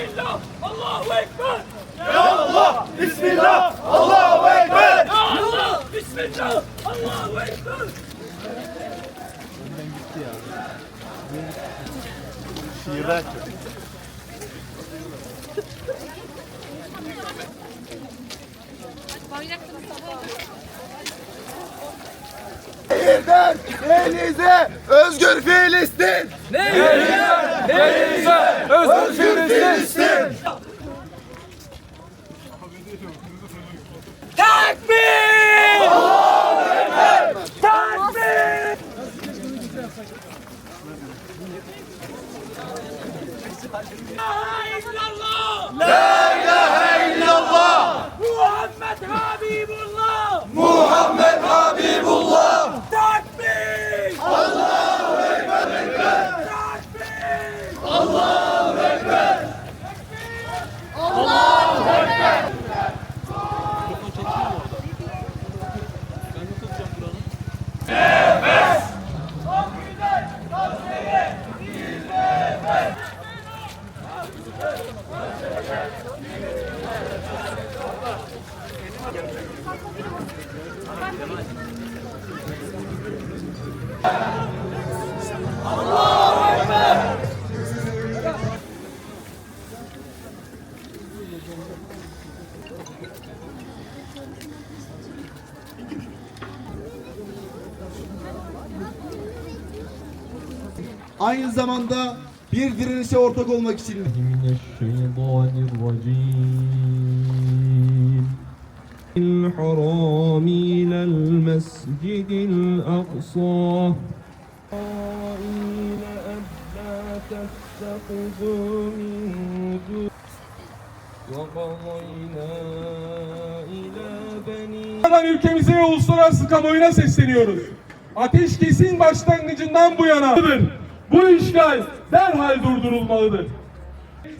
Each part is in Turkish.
Bismillah, Allahu Ekber. Ya Allah, Bismillah, Allahu Ekber. Ya Allah, Bismillah, Allahu Ekber. Önden gitti ya. Şiir açıyor. Şehirden özgür Filistin. لا إله إلا Aynı zamanda bir direnişe ortak olmak için. الحرام إلى المسجد الأقصى إلى ألا تتخذوا من دون وقضينا إلى بني Buradan ülkemize ve uluslararası kamuoyuna sesleniyoruz. Ateşkesin başlangıcından bu yanadır. Bu işgal derhal durdurulmalıdır.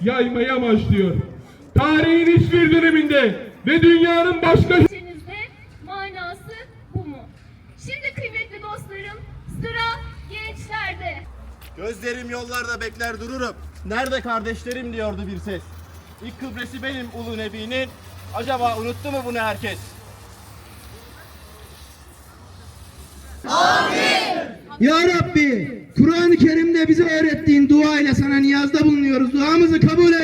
Yaymaya amaçlıyor. Tarihin hiçbir döneminde ve dünyanın başka İçinizde manası bu mu? Şimdi kıymetli dostlarım sıra gençlerde. Gözlerim yollarda bekler dururum. Nerede kardeşlerim diyordu bir ses. İlk kıbresi benim ulu nebinin. Acaba unuttu mu bunu herkes? Ya Rabbi, Kur'an-ı Kerim'de bize öğrettiğin dua ile sana niyazda bulunuyoruz. Duamızı kabul eyle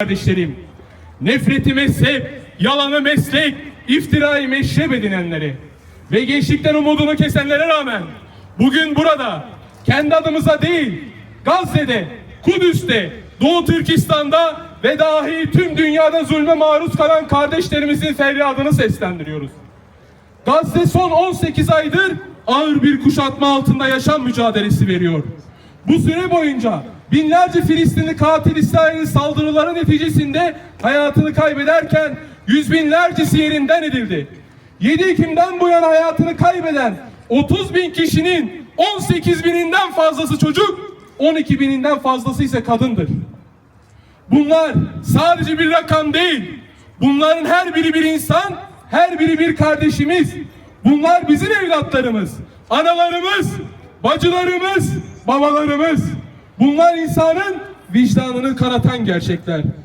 kardeşlerim. Nefreti mezhep, yalanı meslek, iftirayı meşrep edinenleri ve gençlikten umudunu kesenlere rağmen bugün burada kendi adımıza değil Gazze'de, Kudüs'te, Doğu Türkistan'da ve dahi tüm dünyada zulme maruz kalan kardeşlerimizin feryadını seslendiriyoruz. Gazze son 18 aydır ağır bir kuşatma altında yaşam mücadelesi veriyor. Bu süre boyunca binlerce Filistinli katil İsrail'in saldırıları neticesinde hayatını kaybederken yüz binlercesi yerinden edildi. 7 Ekim'den bu yana hayatını kaybeden 30 bin kişinin 18 bininden fazlası çocuk, 12 bininden fazlası ise kadındır. Bunlar sadece bir rakam değil. Bunların her biri bir insan, her biri bir kardeşimiz. Bunlar bizim evlatlarımız, analarımız, bacılarımız, babalarımız. Bunlar insanın vicdanını kanatan gerçekler.